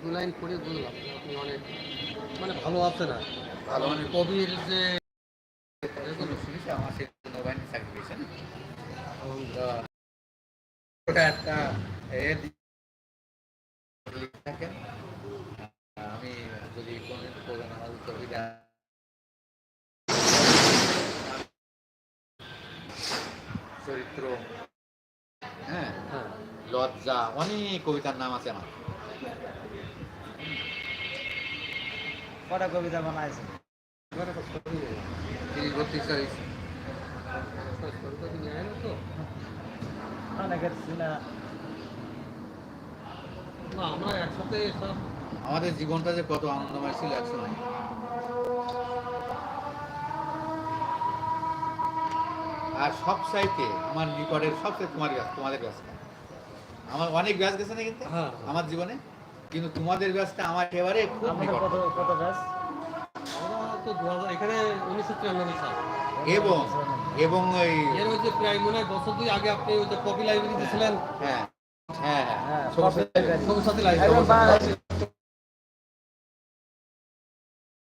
দু লাইন পড়ে বুঝলাম আপনি অনেক মানে ভালো আছেন আর। ভালো মানে কবির যে আমার সে নৌবাহিনী চাকরি পেয়েছে ওটা একটা এ দি- লিখে থাকেন আমি যদি কোনদিন প্রয়োজন আমার কবিতা চরিত্র হ্যাঁ? হ্যাঁ। লজ্জা অনেক কবিতার নাম আছে আমার কটা কবিতা বানাইছে এবার একটা ছবি নেই। তিরিশ বত্রিশটা হয়েছে একটা ছবি টবি নিয়ে আয় না তো অনেকের সিনা না আমরা একসাথে সব আমাদের জীবনটা যে কত আনন্দময় ছিল একসময় আর সব চাইতে আমার নিকটের সবচেয়ে তোমার তোমাদের ব্যাসটা আমার অনেক ব্যাস গেছে না কিন্তু? হ্যাঁ। আমার জীবনে? কিন্তু তোমাদের ব্যাসটা আমার একেবারে খুব কত এখানে উনিশশো তিরানব্বই সাল। এবং এবং ওই এর ওই যে প্রায় মনে হয় বছর দুই আগে আপনি ওই যে কপি লাইব্রেরিতে ছিলেন হ্যাঁ হ্যাঁ হ্যাঁ, হ্যাঁ লাইব্রেরি। লাইব্রেরি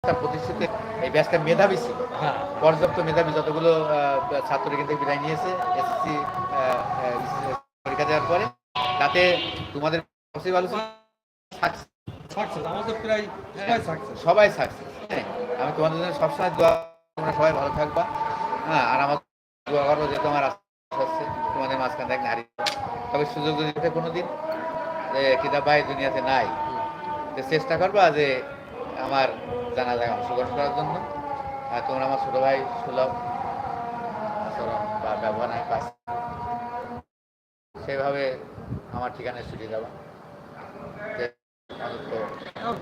প্রতিষ্ঠিত এই মেধাবী ছিল। হ্যাঁ। পর্যাপ্ত মেধাবী যতগুলো ছাত্র কিন্তু বিদায় নিয়েছে এসএসসি পরীক্ষা দেওয়ার পরে। তাতে তোমাদের সবচেয়ে ভালো ছিল সবাই সাকসেস। হ্যাঁ। আমি তোমাদের জন্য সবসময় দোয়া তোমরা সবাই ভালো থাকবা হ্যাঁ আর আমার দোয়া করব যে তোমার আস্তে তোমাদের মাঝখান থেকে হারিয়ে তবে সুযোগ যদি থাকে কোনোদিন যে কিতাব ভাই দুনিয়াতে নাই যে চেষ্টা করবা যে আমার জানা যায় অংশগ্রহণ করার জন্য। আর তোমরা আমার ছোট ভাই সুলভ আচরণ বা ব্যবহার আমি পাচ্ছি সেভাবে আমার ঠিকানায় ছুটি দেওয়া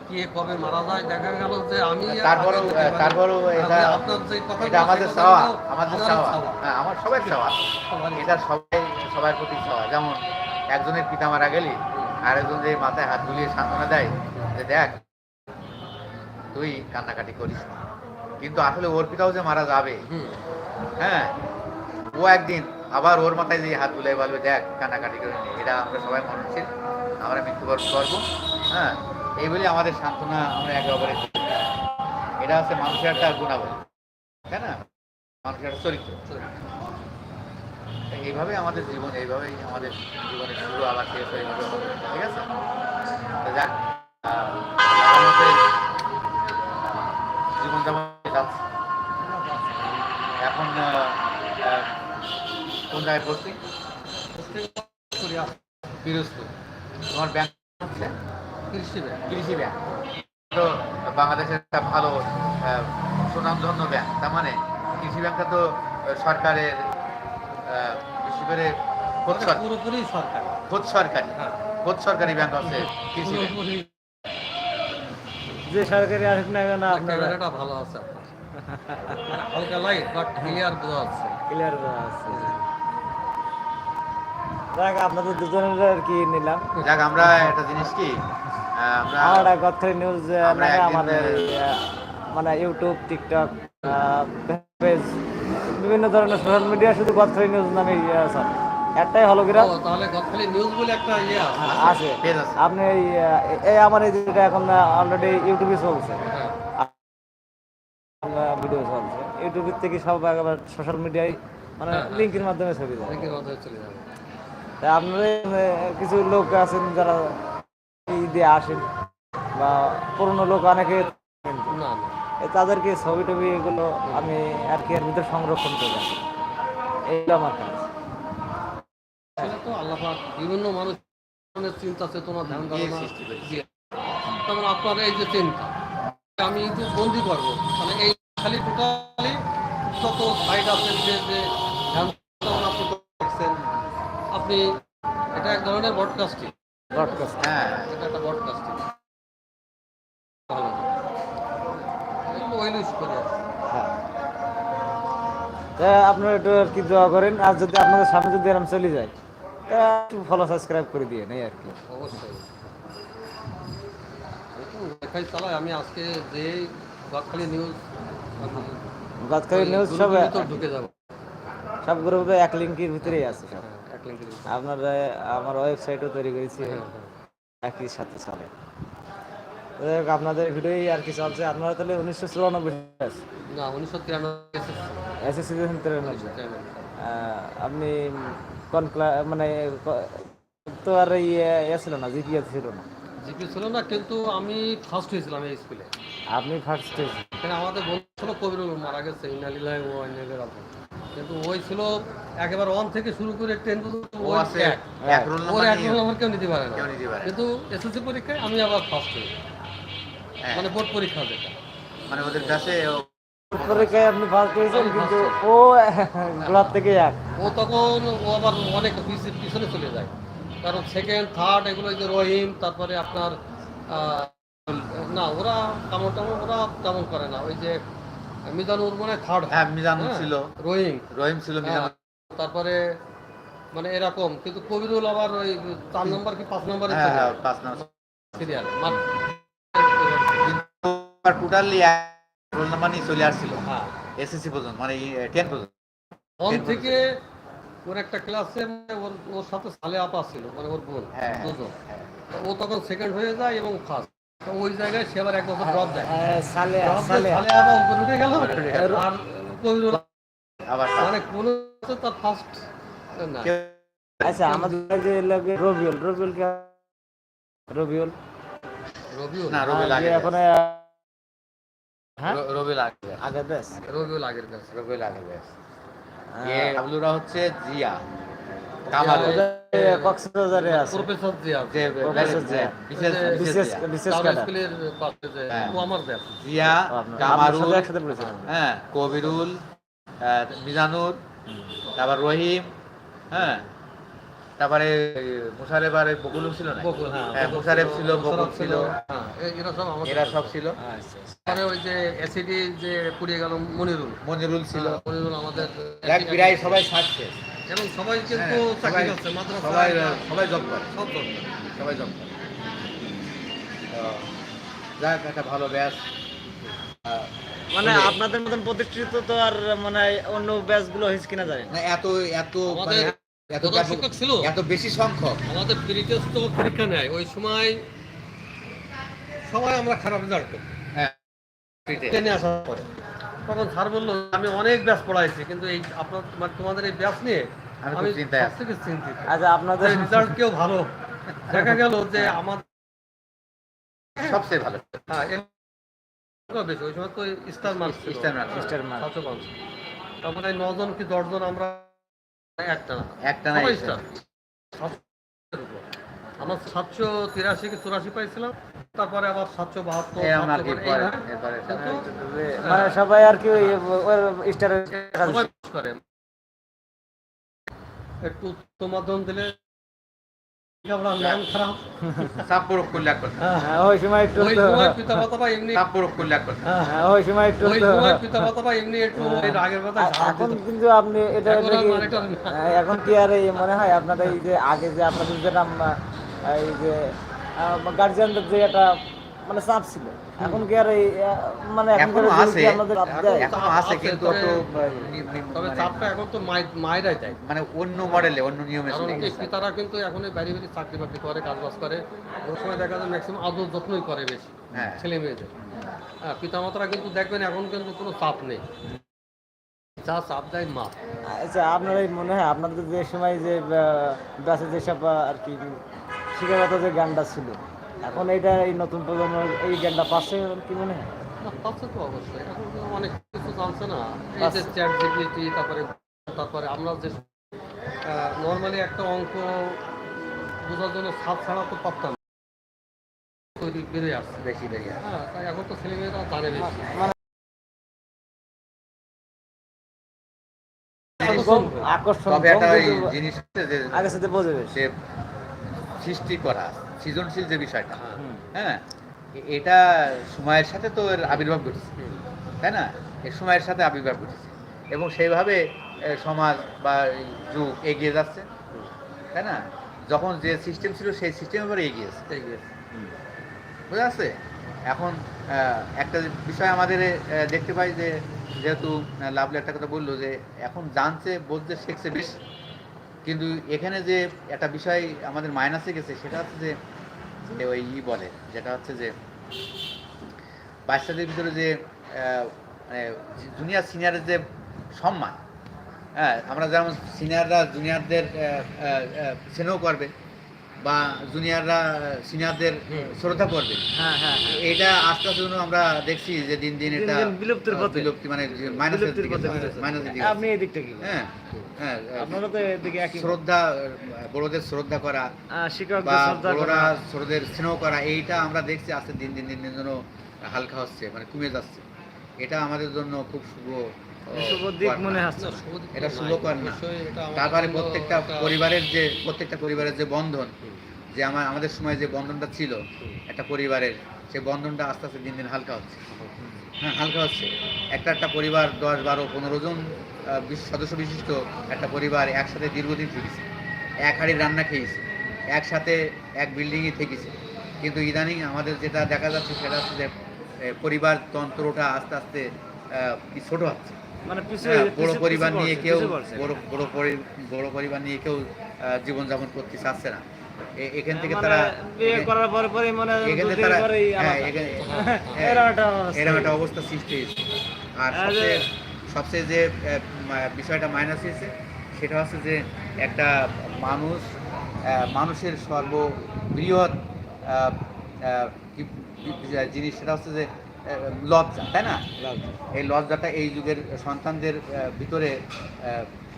কে কবে মারা যায় দেখা গেল যে আমি আর তারপরেও আগে যেতে পারি। তারপরেও এটা আপনার যে কথা এটা আমাদের চাওয়া আমাদের চাওয়া চাওয়া। হ্যাঁ আমার সবাই চাওয়া এটা সবাই সবার প্রতি চাওয়া যেমন একজনের পিতা মারা গেলি আরেকজন যে মাথায় হাত বুলিয়ে সান্ত্বনা দেয় যে দেখ তুই কান্নাকাটি করিস কিন্তু আসলে ওর পিতাও যে মারা যাবে। হ্যাঁ ও একদিন আবার ওর মাথায় যে হাত বুলাই বলবে দেখ কান্নাকাটি করে নি। এটা আমরা সবাই মননশীল। আমরা মৃত্যুবরণ করব। হ্যাঁ এই বলে আমাদের সান্ত্বনা আমরা একে অপরের এটা হচ্ছে মানুষের একটা গুণাবলী তাই না? মানুষের একটা চরিত্র। এইভাবে আমাদের জীবন এইভাবেই আমাদের জীবনের শুরু আবার শেষ হয়ে যাবে। ঠিক আছে? যাক আহ, জীবন যেমন যাচ্ছে। এখন কোন জায়গায় পড়ছি পিরোজপুর তোমার ব্যাংক হচ্ছে কৃষি ব্যাংক। কৃষি ব্যাংক তো বাংলাদেশের একটা ভালো আহ, সুনামধন্য ব্যাংক তার মানে কৃষি ব্যাংকটা তো সরকারের বিশেষ করে মানে সরকার পুরোপুরি সরকার। খোদ সরকারি। খোদ সরকারি ব্যাংক হচ্ছে কৃষি যে সরকারি আসুক না কেন আপনারা ক্যামেরাটা ভালো আছে হালকা লাইট বাট ক্লিয়ার বোঝা যাচ্ছে। ক্লিয়ার আছে দেখ আপনাদের দুজনের আর কি নিলাম। যাক আমরা একটা জিনিস কি আমরা আমার গথরি নিউজ আহ, মানে ইউটিউব টিকটক পেজ বিভিন্ন ধরনের সোশ্যাল মিডিয়া শুধু গথরি নিউজ নামে আছে একটাই হলো কিরা তাহলে গতকালে নিউজ বলে একটা ইয়ে আছে। আছে পেজ আছে। আপনি এই এই আমার এই যেটা এখন অলরেডি ইউটিউবে চলছে। হ্যাঁ। ভিডিও চলছে। ইউটিউবের থেকে সব একেবারে সোশ্যাল মিডিয়ায় মানে হ্যাঁ, হ্যাঁ। লিঙ্কের মাধ্যমে ছবি দেয়। অনেকের মাধ্যমে চলে যাবে। আপনারা কিছু লোক আছেন যারা এই দিয়ে আসেন বা পুরনো লোক অনেকে থাকেন। না না। তাদেরকে ছবি টবি এগুলো আমি আর কি এর ভিতরে সংরক্ষণ করে রাখি। এইগুলো আমার কাজ। আসলে তো আল্লাহ পাক বিভিন্ন মানুষের চিন্তা চেতনা ধ্যান ধারণা আপনার এই যে চিন্তা আমি একটু বন্দি করব মানে এই খালি টোটালি যত সাইড আছে যে ধ্যান আপনি এটা এক ধরনের ব্রডকাস্টিং ব্রডকাস্ট হ্যাঁ এটা একটা ব্রডকাস্টিং হ্যাঁ। আপনারা একটু আর কি দোয়া করেন আর যদি আপনাদের সামনে যদি এরকম চলে যায় তা একটু ফলো সাবস্ক্রাইব করে দিয়ে নেই আর কি। অবশ্যই। দেখাই চালাই আমি আজকে যে গতকালি নিউজ গতকালের নিউজ সব ঢুকে যাব। সব গ্রুপে এক লিঙ্কের ভিতরেই আছে সব। আপনার আমার ওয়েবসাইটও তৈরি করেছি। হ্যাঁ হ্যাঁ। একই সাথে চলে। আপনাদের ভিডিওই আর কি চলছে। আপনারা তাহলে উনিশশো চুরানব্বই না উনিশশো তিরানব্বই আপনি কোন মানে তো আর ইয়ে ছিল না জিপিএ ছিল না? জিপি ছিল না কিন্তু আমি ফার্স্ট হয়েছিলাম এই স্কুলে আপনি ফার্স্ট এখানে আমাদের বন্ধু ছিল কবিরুল মারা গেছে ইনালিলাই ও ইনালির রাতে কিন্তু ওই ছিল একেবারে ওয়ান থেকে শুরু করে টেন পর্যন্ত ও ওই আছে এক। রোল নাম্বার এক নিয়ে নম্বর কেউ নিতে পারে না। কেউ নিতে পারে না। কিন্তু এসএসসি পরীক্ষায় আমি আবার ফার্স্ট হই। হ্যাঁ, মানে বোর্ড পরীক্ষা যেটা। মানে ওদের কাছে পরীক্ষায় আপনি ফার্স্ট হয়েছেন কিন্তু ও গোড়ার থেকে এক। ও তখন ও আবার অনেক পিছ- পিছনে চলে যায়। কারণ সেকেন্ড থার্ড এগুলো যে রহিম তারপরে আপনার আহ, না ওরা তেমন তেমন ওরা তেমন করে না। ওই যে মিজানুর মনে থার্ড হ্যাঁ। মিজানুর ছিল। রহিম। রহিম ছিল মিজানুর। হ্যাঁ, তারপরে মানে এরকম কিন্তু কবিরুল আবার ওই চার নম্বর কি পাঁচ নম্বরে হ্যাঁ হ্যাঁ পাঁচ নাম্বার। সিরিয়াল কিন্তু টোটালি রোল নাম্বার নিয়ে চলে আসছিল। হ্যাঁ। এসএসসি পর্যন্ত মানে টেন পর্যন্ত। ওয়ান থেকে ওর একটা ক্লাসে মানে ওর ওর সাথে সালে আপা ছিল মানে ওর বোন হ্যাঁ, দুজন। হ্যাঁ। তো ও তখন সেকেন্ড হয়ে যায় এবং ফার্স্ট ওই জায়গায় সে আবার এক বছর ড্রপ দেয়। সালে সালে। সালে আবার উপরে উঠে গেল। আর কবিরুল আবার মানে কোন তার ফার্স্ট না। আচ্ছা আমাদের যে লাগে রবিউল রবিউল কে রবিউল? রবিউল? না রবিউল আগে এখন আহ, হ্যাঁ? রবিউল আগে আগে বেশ রবিউল আগের আগে বেশ এ হচ্ছে জিয়া। কক্সবাজারে আছে। প্রফেসর জিয়া যে প্রফেসর জিয়া। বিশেষ বিশেষ বিশেষ জিয়া। বিশেষ তার ক্যাডার স্কুলের পাশে যে হ্যাঁ। ও আমার দেশ জিয়া ও, আপনার- আপনার কামারুল একসাথে পড়েছিলাম হ্যাঁ কবিরুল মিজানুর তারপর রহিম হ্যাঁ। তারপরে মুশারেফ আর বকুল ছিল না হ্যাঁ হ্যাঁ, ছিল, বকুল ছিল। হ্যাঁ এরা সব আমার সব ছিল। আচ্ছা আচ্ছা। ওই যে এসিডি যে পুড়িয়ে গেল মনিরুল। মনিরুল ছিল। হ্যাঁ, মনিরুল আমাদের এক সবাই থাকছে এবং সবাই কিন্তু হ্যাঁ, চাকরি করছে মাদ্রাসা সবাই সবাই জব করে। সব দরকার সবাই জব করে। তো, যাক একটা ভালো ব্যাস মানে আপনাদের মতন প্রতিষ্ঠিত তো আর মানে অন্য ব্যাচগুলো হয়েছে কিনা জানি না। এত এত মানে এত শিক্ষক ছিল। এত বেশি সংখ্যক। আমাদের প্রিটেস্ট পরীক্ষা নেয়। ওই সময় সবাই আমরা খারাপ রেজাল্ট করি হ্যাঁ। আসার পরে। তখন স্যার বলল আমি অনেক ব্যাস পড়াইছি কিন্তু এই আপনার মানে তোমাদের এই ব্যাস নিয়ে আমি থেকে চিন্তিত। আচ্ছা আপনাদের রেজাল্ট কেউ ভালো। দেখা গেল যে আমাদের সবচেয়ে ভালো। হ্যাঁ বেশি ওই সময় তো স্টার সাতশো তারপরে নজন কি দশজন আমরা একটা না? একটা না স্টার আমার সাতশো তিরাশি কি চুরাশি পাইছিলাম। তারপরে আবার সাতশো বাহাত্তর মানে সবাই আর কি স্টার করে। একটু উচ্চ মাধ্যম দিলে আমরা খারাপ। চাপ প্রয়োগ করলে এক কথা হ্যাঁ, ওই সময় একটু ওই তো- সময় পিতা মাতা বা এমনি চাপ প্রয়োগ করলে এক কথা হ্যাঁ, ওই সময় একটু ওই তো- সময় পিতা মাতা বা এমনি একটু রাগের কথা এখন কিন্তু আপনি এটা এখন। হ্যাঁ, কি আর মনে হয় আপনাদের এই যে আগে যে আপনাদের যেটা আম- এই যে গার্জিয়ানদের যে একটা মানে চাপ ছিল। এখন কি আর এই মানে এখনও আছে। চাপ এখন- আছে কিন্তু অত তবে চাপটা এখন তো মায়েরাই দেয় মানে অন্য মডেলে অন্য নিয়মে পিতারা কিন্তু এখন এই বাড়ি বাড়ি চাকরি বাকরি করে কাজ বাজ করে। ওই সময় দেখা যায় ম্যাক্সিমাম আদর যত্নই করে বেশি হ্যাঁ। ছেলে মেয়েদের। হ্যাঁ পিতামাতারা কিন্তু দেখবেন এখন কিন্তু কোনো চাপ নেই। যা চাপ দেয় মা। আচ্ছা আপনার এই মনে হয় আপনাদের যে সময় যে যেসব আর কি শিক্ষাগত যে গানটা ছিল এখন এইটা এই নতুন প্রজন্ম এই গানটা পাচ্ছে কি মনে হয়? পাচ্ছে তো অবশ্যই। এখন অনেক কিছু জানছে না। এই যে চ্যাট জিপিটি তারপরে তারপরে আমরা যে নর্মালি একটা অঙ্ক বোঝার জন্য সাত ছাড়া তো পারতাম তৈরি বেড়ে আসছে। বেশি বেরিয়ে হ্যাঁ তাই এখন তো ছেলেমেয়েরা জানে বেশি। মানে আকর্ষণ জিনিস আগে সাথে বোঝে বেশি যে সৃষ্টি করা সৃজনশীল যে বিষয়টা। হ্যাঁ। হ্যাঁ? এটা সময়ের সাথে তো এর আবির্ভাব ঘটেছে। তাই না? এই সময়ের সাথে আবির্ভাব ঘটেছে। এবং সেইভাবে সমাজ বা যুগ এগিয়ে যাচ্ছে। তাই না? যখন যে সিস্টেম ছিল সেই সিস্টেমের উপরে এগিয়েছে এই যে, বুঝা যাচ্ছে? এখন একটা বিষয় আমাদের দেখতে পাই যে যেহেতু লাভলি একটা কথা বলল যে এখন জানছে বলতে শিখছে বেশি। কিন্তু এখানে যে একটা বিষয় আমাদের মাইনাসে গেছে, সেটা হচ্ছে যে ওই ই বলে, যেটা হচ্ছে যে, বাচ্চাদের ভিতরে যে মানে জুনিয়র সিনিয়রের যে সম্মান হ্যাঁ আমরা যেমন সিনিয়ররা জুনিয়রদের স্নেহ করবে বা জুনিয়ররা সিনিয়রদের শ্রদ্ধা করবে হ্যাঁ হ্যাঁ হ্যাঁ এটা আস্তে আস্তে আমরা দেখছি যে দিন দিন এটা বিলুপ্তির পথে। বিলুপ্তি মানে মাইনাসের দিকে। মাইনাসের দিকে আপনি এই দিকটা কি হ্যাঁ হ্যাঁ আপনারা তো এদিকে একই শ্রদ্ধা বড়দের শ্রদ্ধা করা শিক্ষকদের শ্রদ্ধা করা ছোটদের স্নেহ করা এইটা আমরা দেখছি আস্তে দিন দিন দিন দিন যেন হালকা হচ্ছে মানে কমে যাচ্ছে এটা আমাদের জন্য খুব শুভ। মনে এটা কর না। তারপরে প্রত্যেকটা পরিবারের যে প্রত্যেকটা পরিবারের যে বন্ধন যে আমার আমাদের সময় যে বন্ধনটা ছিল একটা পরিবারের সেই বন্ধনটা আস্তে আস্তে দিন দিন হালকা হচ্ছে। হ্যাঁ হালকা হচ্ছে। একটা একটা পরিবার দশ বারো পনেরো জন সদস্য বিশিষ্ট একটা পরিবার একসাথে দীর্ঘদিন থেকেছে। এক হাড়ি রান্না খেয়েছে একসাথে এক বিল্ডিংয়ে থেকেছে। কিন্তু ইদানিং আমাদের যেটা দেখা যাচ্ছে সেটা হচ্ছে যে পরিবার তন্ত্রটা আস্তে আস্তে ছোট হচ্ছে। মানে হ্যাঁ, বড় পরিবার নিয়ে কেউ। বড় বড় বড় পরিবার নিয়ে কেউ জীবনযাপন করতে চাচ্ছে না। এখান থেকে মানে তারা বিয়ে করার পরে পরে মনে হয় এখানে দুদিন তারা হ্যাঁ, হ্যাঁ, হ্যাঁ, এরকম একটা অবস্থা। সৃষ্টি হয়েছে। আর সবচেয়ে যে- সবচেয়ে যে বিষয়টা মাইনাস হয়েছে সেটা হচ্ছে যে একটা মানুষ মানুষের সর্ববৃহৎ জিনিস সেটা হচ্ছে যে লজ্জা তাই না? এই লজ্জাটা এই যুগের সন্তানদের ভিতরে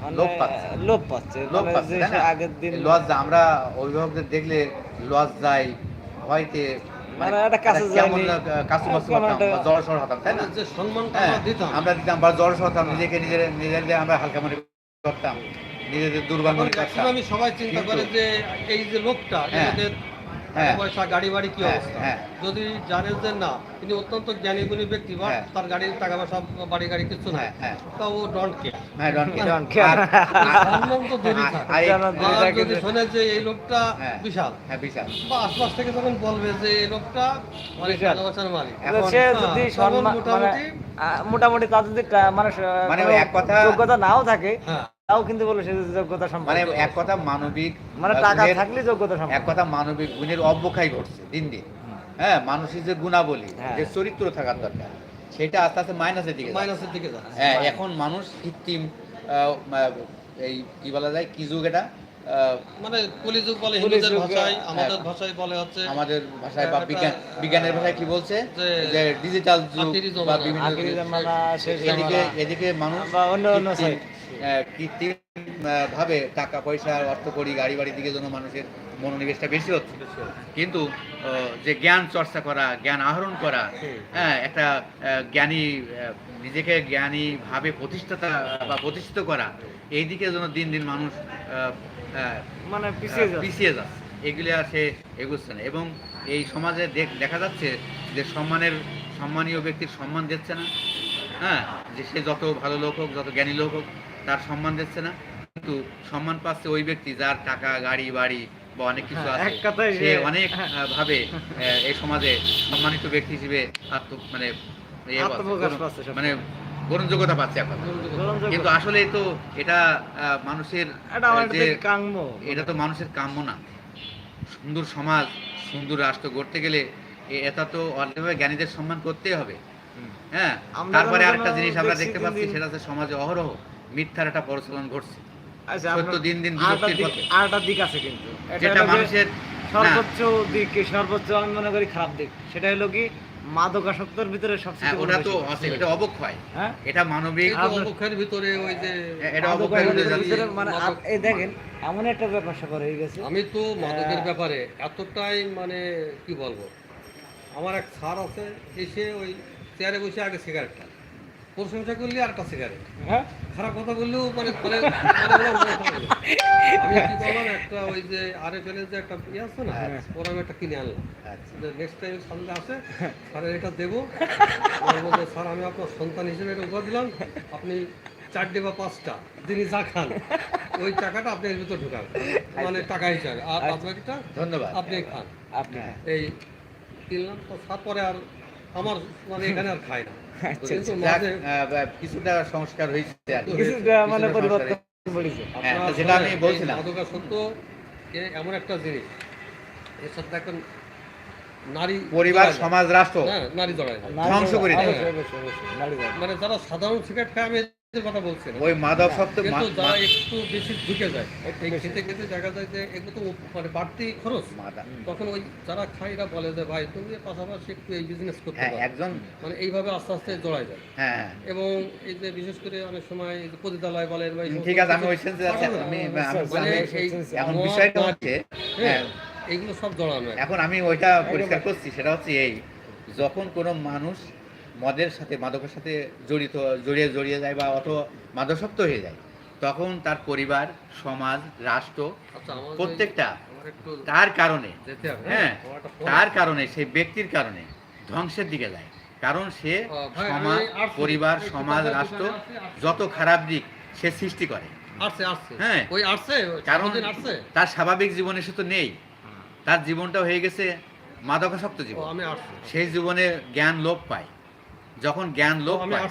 মানে পাচ্ছে। লোপ পাচ্ছে। লোপ মানে পাচ্ছে? আগের দিন লজ্জা আমরা অভিভাবকদের দেখলে লজ্জায় ভয়তে মানে হ্যাঁ, আমরা দিতাম বা জ্বর হতাম নিজেকে নিজের নিজেদের আমরা হালকা মনে করতাম নিজেদের দুর্বল মনে করতাম। আমি সবাই চিন্তা করে যে এই যে লোকটা হ্যাঁ। টাকা পয়সা গাড়ি বাড়ি কি অবস্থা। যদি জানেন যে না তিনি অত্যন্ত জ্ঞানী গুণী ব্যক্তি বা। তার গাড়ির টাকা পয়সা বাড়ি গাড়ি কিছু নাই। তা ও ডন্ট কেয়ার ডন কে। ডন কে। আর- সম্মান তো দূরই আর- থাক। আর এই- জানা দূরে আর থাকে যদি শোনে যে এই লোকটা হ্যাঁ। বিশাল হ্যাঁ, বিশাল। বা আশপাশ থেকে যখন বলবে যে এই লোকটা অনেক টাকা পয়সার মালিক সে হ্যাঁ, মানে মোটামুটি আহ, মোটামুটি তার যদি মানে মানে এক কথা- যোগ্যতা নাও থাকে হ্যাঁ তাও কিন্তু বলে সে যদি যোগ্যতা মানে এক কথা মানবিক মানে টাকা থাকলে যোগ্যতা এক কথা মানবিক গুণের অবক্ষয় ঘটছে দিন দিন। হ্যাঁ মানুষের যে গুণাবলী হ্যাঁ। যে চরিত্র থাকার দরকার সেটা আস্তে আস্তে মাইনাসের দিকে মাইনাসের দিকে হ্যাঁ। এখন মানুষ কৃত্রিম আহ, আহ, এই কি বলা যায় কি যুগ এটা? মানে কলিযুগ বলে হিন্দুদের ভাষায় হ্যাঁ। আমাদের ভাষায় বলে হচ্ছে আমাদের ভাষায় বা বিজ্ঞান বিজ্ঞানের ভাষায় কি বলছে? যে- যে ডিজিটাল যুগ বা বিভিন্ন এদিকে এদিকে মানুষ বা অন্য অন্য কৃত্রিম, side। আহ, কৃত্রিম আহ, ভাবে টাকা পয়সা অর্থ করি গাড়ি বাড়ির দিকে যেন মানুষের মনোনিবেশটা বেশি হচ্ছে। কিন্তু যে জ্ঞান চর্চা করা জ্ঞান আহরণ করা হ্যাঁ একটা জ্ঞানী নিজেকে জ্ঞানী ভাবে প্রতিষ্ঠাতা বা প্রতিষ্ঠিত করা এই দিকে যেন দিন দিন মানুষ মানে পিছিয়ে যাচ্ছে। এগুলি আর সে এগোচ্ছে না। এবং এই সমাজে দেখ- দেখা যাচ্ছে যে সম্মানের সম্মানীয় ব্যক্তির সম্মান দিচ্ছে না হ্যাঁ যে সে যত ভালো লোক হোক যত জ্ঞানী লোক হোক তার সম্মান দিচ্ছে না। কিন্তু সম্মান পাচ্ছে ওই ব্যক্তি যার টাকা গাড়ি বাড়ি বা অনেক কিছু হ্যাঁ, আছে। সে অনেক ভাবে এই সমাজে সম্মানিত ব্যক্তি হিসেবে আত্ম মানে ইয়ে। মানে গ্রহণযোগ্যতা পাচ্ছে এখন। কিন্তু আসলে তো এটা মানুষের এটা তো মানুষের কাম্য না। সুন্দর সমাজ সুন্দর রাষ্ট্র গড়তে গেলে এটা তো অর্ধভাবে জ্ঞানীদের সম্মান করতেই হবে। হ্যাঁ? তারপরে আরেকটা জিনিস আমরা দেখতে পাচ্ছি সেটা হচ্ছে সমাজে অহরহ। মিথ্যার একটা প্রচলন ঘটছে। আচ্ছা সত্য দিন দিন আরেকটা দিক- পথে। আরেকটা দিক আছে কিন্তু। যেটা মানুষের সর্বোচ্চ দিক সর্বোচ্চ আমি মনে করি খারাপ দিক। সেটা হলো কি? মাদকাসক্তর ভিতরে হ্যাঁ, সবচেয়ে ওটা তো আছে এটা অবক্ষয়। হ্যাঁ? এটা মানবিক অবক্ষয়ের ভিতরে ওই যে এটা অবক্ষয়ের ভিতরে মানে এই দেখেন এমন একটা ব্যাপার স্যাপার হয়ে গেছে। আমি তো মাদকের হ্যাঁ। ব্যাপারে এতটাই মানে কি বলব? আমার এক স্যার আছে এসে ওই চেয়ারে বসে আগে সিগারেট খায়। প্রশংসা করলে আর একটা সিগারেট হ্যাঁ? খারাপ কথা বললেও মানে। আমি কি করলাম একটা ওই যে আরে ফেলে যে একটা ইয়ে আছে না হ্যাঁ। ওরা আমি একটা কিনে আনলাম। আচ্ছা। নেক্সট টাইম সামনে আসে স্যার এটা দেবো। স্যার আমি আপনার সন্তান হিসেবে এটা উপহার দিলাম। আপনি চারটে বা পাঁচটা যিনি যা খান ওই টাকাটা আপনি এর ভিতর ঢুকান। মানে টাকা হিসাবে। আর আচ্ছা। আপনারটা ধন্যবাদ। আপনি খান। আপনি হ্যাঁ। এই কিনলাম তো তারপরে আর আমার মানে এখানে আর খায় না। আচ্ছা, কিছুটা সংস্কার হয়েছে কিছুটা মানে পরিবর্তন হ্যাঁ, যেটা আমি বলছিলাম। মাদকাসক্ত এমন একটা জিনিস এর সাথে এখন নারী পরিবার সমাজ রাষ্ট্র। হ্যাঁ নারী জড়ায় ধ্বংস করে। মানে যারা সাধারণ সিগারেট খায় আমি কথা বলছি ওই মাদক সত্ত্বে কিন্তু মা- যারা মা- একটু বেশি ঢুকে যায় একটু এই বেশি। খেতে খেতে দেখা যায় যে এগুলো তো মানে বাড়তি খরচ। তখন ওই যারা খায় বলে যে ভাই তুমি পাশাপাশি একটু এই বিজনেস করতে হ্যাঁ পারো। একজন মানে এইভাবে আস্তে আস্তে জড়ায় যায়। হ্যাঁ হ্যাঁ। এবং এই যে বিশেষ করে অনেক সময় এই যে পতিতালয় বলেন বা এই সমস্ত ঠিক আছে আমি ওই সেন্সে আছি। আমি আমি মানে এখন বিষয়টা হচ্ছে হ্যাঁ হ্যাঁ। এইগুলো সব জড়ানো। এখন আমি ওইটা পরিষ্কার করছি সেটা হচ্ছে এই যখন কোনো মানুষ মদের সাথে মাদকের সাথে জড়িত জড়িয়ে জড়িয়ে যায় বা অত মাদকাসক্ত হয়ে যায় তখন তার পরিবার সমাজ রাষ্ট্র আচ্ছা প্রত্যেকটা তার কারণে হ্যাঁ তার কারণে সেই ব্যক্তির কারণে ধ্বংসের দিকে যায় কারণ সে সমাজ পরিবার সমাজ রাষ্ট্র। যত খারাপ দিক সে সৃষ্টি করে। হ্যাঁ। কারণ তার স্বাভাবিক জীবনে সে তো নেই। তার জীবনটা হয়ে গেছে মাদকাসক্ত জীবন। সেই জীবনে জ্ঞান লোপ পায়। যখন জ্ঞান লোপ পায়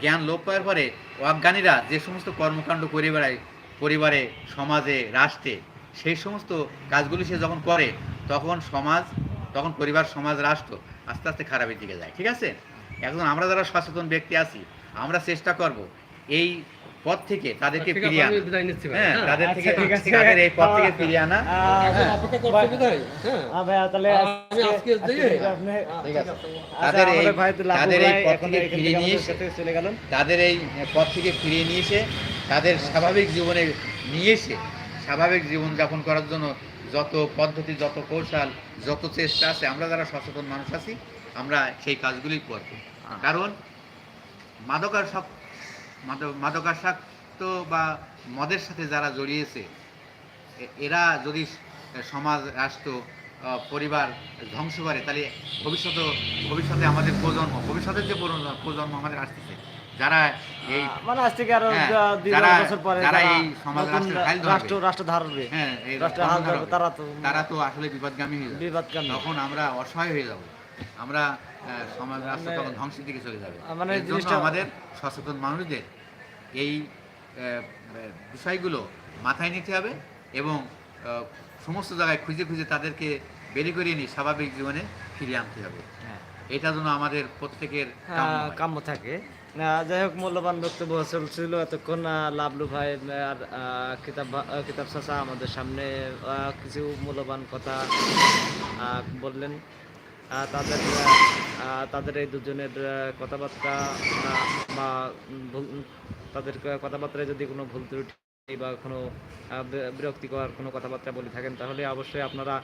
জ্ঞান লোপ পাওয়ার পরে অজ্ঞানীরা যে সমস্ত কর্মকাণ্ড করে বেড়ায় পরিবারে সমাজে রাষ্ট্রে সেই সমস্ত কাজগুলি সে যখন করে তখন সমাজ তখন পরিবার সমাজ রাষ্ট্র আস্তে আস্তে খারাপের দিকে যায় ঠিক আছে? এখন আমরা যারা সচেতন ব্যক্তি আছি আমরা চেষ্টা করব এই পথ থেকে তাদেরকে ফিরিয়ে আনা। হ্যাঁ হ্যাঁ। তাদের আচ্ছা, থেকে তাদের এই পথ থেকে ফিরিয়ে আনা। হ্যাঁ, হ্যাঁ আচ্ছা, তাদের এই তাদের এই পথ থেকে ফিরিয়ে নিয়ে এসে চলে গেলেন। তাদের এই পথ থেকে ফিরিয়ে নিয়ে এসে তাদের স্বাভাবিক জীবনে নিয়ে এসে স্বাভাবিক জীবনযাপন করার জন্য যত পদ্ধতি যত কৌশল যত চেষ্টা আছে আমরা যারা সচেতন মানুষ আছি আমরা সেই কাজগুলি করব। কারণ মাদকাসক্ত মাদক- মাদকাসক্ত বা মদের সাথে যারা জড়িয়েছে এরা যদি সমাজ রাষ্ট্র পরিবার ধ্বংস করে তাহলে ভবিষ্যতে ভবিষ্যতে আমাদের প্রজন্ম ভবিষ্যতের যে প্রজন্ম- আমাদের আসতেছে যারা এই মানে আজ থেকে আরও হ্যাঁ, যারা- বছর পরে যারা যারা এই সমাজ। রাষ্ট্র রাষ্ট্র ধারবে হ্যাঁ এই হাল ধরবে। তারা তো তারা তো আসলে বিপদগামী হয়ে যাবে। তখন আমরা অসহায় হয়ে যাব। আমরা সমাজ রাষ্ট্র মানে- তখন ধ্বংসের দিকে চলে যাবে। মানে জিনিসটা- আমাদের সচেতন মানুষদের এই বিষয়গুলো মাথায় নিতে হবে এবং সমস্ত জায়গায় খুঁজে খুঁজে তাদেরকে বেরি করিয়ে নিয়ে স্বাভাবিক জীবনে ফিরিয়ে আনতে হবে হ্যাঁ। এটা যেন আমাদের প্রত্যেকের কাম্য হয়। কাম্য থাকে যাই হোক মূল্যবান বক্তব্য চলছিল এতক্ষণ লাভলু ভাই আর কিতাব কিতাব চাচা আমাদের সামনে কিছু মূল্যবান কথা বললেন তাদের তাদের এই দুজনের কথাবার্তা বা তাদের কথাবার্তায় যদি কোনো ভুল ত্রুটি বা কোনো বিরক্তিকর কোনো কথাবার্তা বলে থাকেন, তাহলে অবশ্যই আপনারা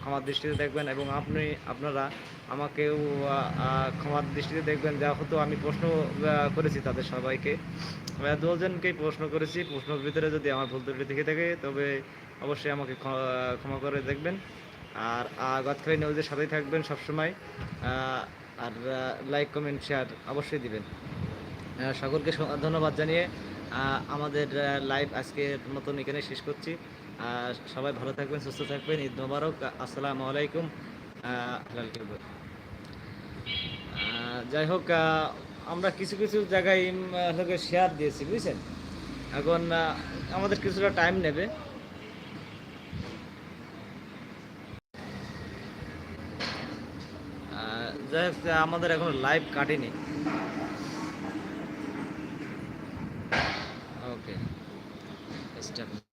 ক্ষমার দৃষ্টিতে দেখবেন এবং আপনি, আপনারা আমাকেও ক্ষমার দৃষ্টিতে দেখবেন। যা হতো আমি প্রশ্ন করেছি তাদের সবাইকে। দুজনকেই প্রশ্ন করেছি। প্রশ্নের ভিতরে যদি আমার ভুল ত্রুটি থেকে থাকে, তবে অবশ্যই আমাকে ক্ষ- ক্ষমা করে দেখবেন। আর গতকালি নিউজের সাথেই থাকবেন সবসময়। আর লাইক কমেন্ট শেয়ার অবশ্যই দিবেন। সকলকে ধন্যবাদ জানিয়ে আমাদের লাইভ আজকের মতন এখানে শেষ করছি। সবাই ভালো থাকবেন, সুস্থ থাকবেন। ঈদ মোবারক। আসসালামু আলাইকুম। যাই হোক আমরা কিছু কিছু জায়গায় শেয়ার দিয়েছি, বুঝছেন? এখন আমাদের কিছুটা টাইম নেবে। যাই হোক, আমাদের এখন লাইভ কাটেনি। system